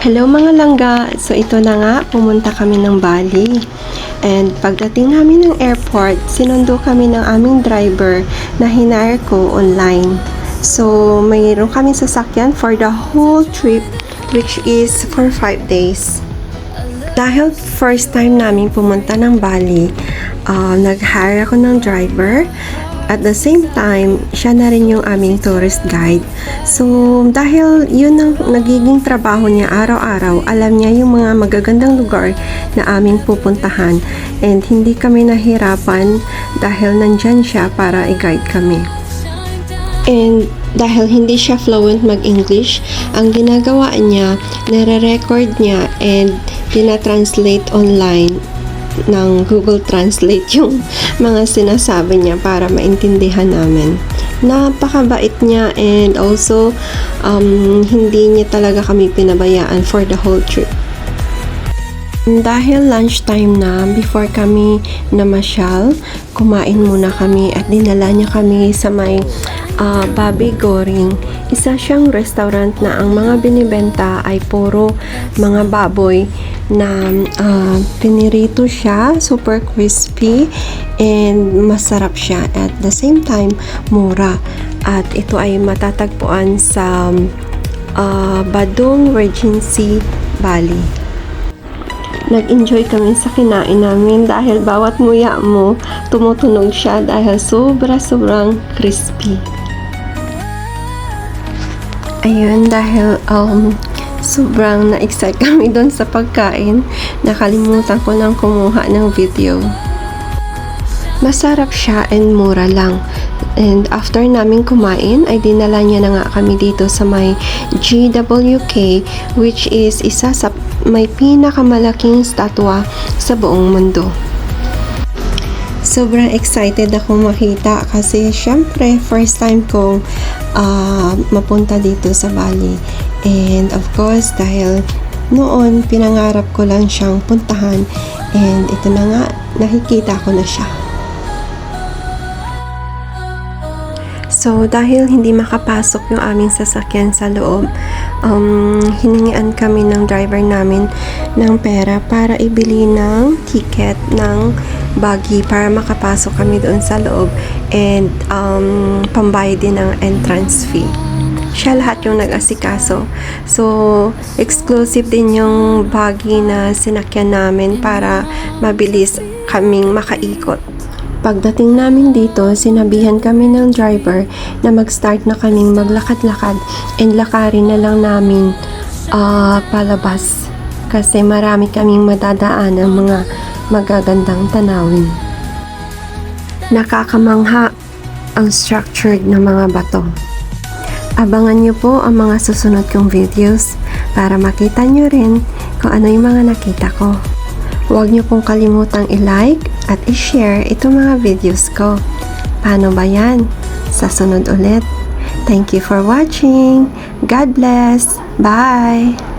Hello mga langga! So ito na nga, pumunta kami ng Bali. And pagdating namin ng airport, sinundo kami ng aming driver na hinire ko online. So mayroon kami sasakyan for the whole trip which is for 5 days. Dahil first time namin pumunta ng Bali, uh, nag-hire ako ng driver. At the same time, siya na rin yung aming tourist guide. So, dahil yun ang nagiging trabaho niya araw-araw, alam niya yung mga magagandang lugar na aming pupuntahan. And hindi kami nahirapan dahil nandyan siya para i-guide kami. And dahil hindi siya fluent mag-English, ang ginagawa niya, nare-record niya and tina-translate online ng Google Translate yung mga sinasabi niya para maintindihan namin. Napakabait niya and also um, hindi niya talaga kami pinabayaan for the whole trip. Dahil lunchtime na, before kami namasyal, kumain muna kami at dinala niya kami sa may ah, Babi Goring. Isa siyang restaurant na ang mga binibenta ay puro mga baboy na ah, pinirito siya, super crispy and masarap siya. At the same time, mura. At ito ay matatagpuan sa ah, Badong Regency, Bali nag-enjoy kami sa kinain namin dahil bawat nguya mo tumutunog siya dahil sobra-sobrang crispy. Ayun, dahil um, sobrang na-excite kami doon sa pagkain, nakalimutan ko nang kumuha ng video. Masarap siya and mura lang. And after namin kumain, ay dinala niya na nga kami dito sa may GWK which is isa sa may pinakamalaking statwa sa buong mundo. Sobrang excited ako makita kasi syempre first time kong ah, mapunta dito sa Bali. And of course, dahil noon pinangarap ko lang siyang puntahan and ito na nga, nakikita ko na siya. So, dahil hindi makapasok yung aming sasakyan sa loob, um, hiningian kami ng driver namin ng pera para ibili ng ticket ng buggy para makapasok kami doon sa loob and um, pambayad din ng entrance fee. Siya lahat yung nag-asikaso. So, exclusive din yung buggy na sinakyan namin para mabilis kaming makaikot. Pagdating namin dito, sinabihan kami ng driver na mag-start na kaming maglakad-lakad and lakarin na lang namin ah, palabas kasi marami kaming madadaan ng mga magagandang tanawin. Nakakamangha ang structured na mga bato. Abangan nyo po ang mga susunod kong videos para makita nyo rin kung ano yung mga nakita ko. Huwag nyo pong kalimutang i-like at i-share itong mga videos ko. Paano ba yan? Sa sunod ulit. Thank you for watching. God bless. Bye!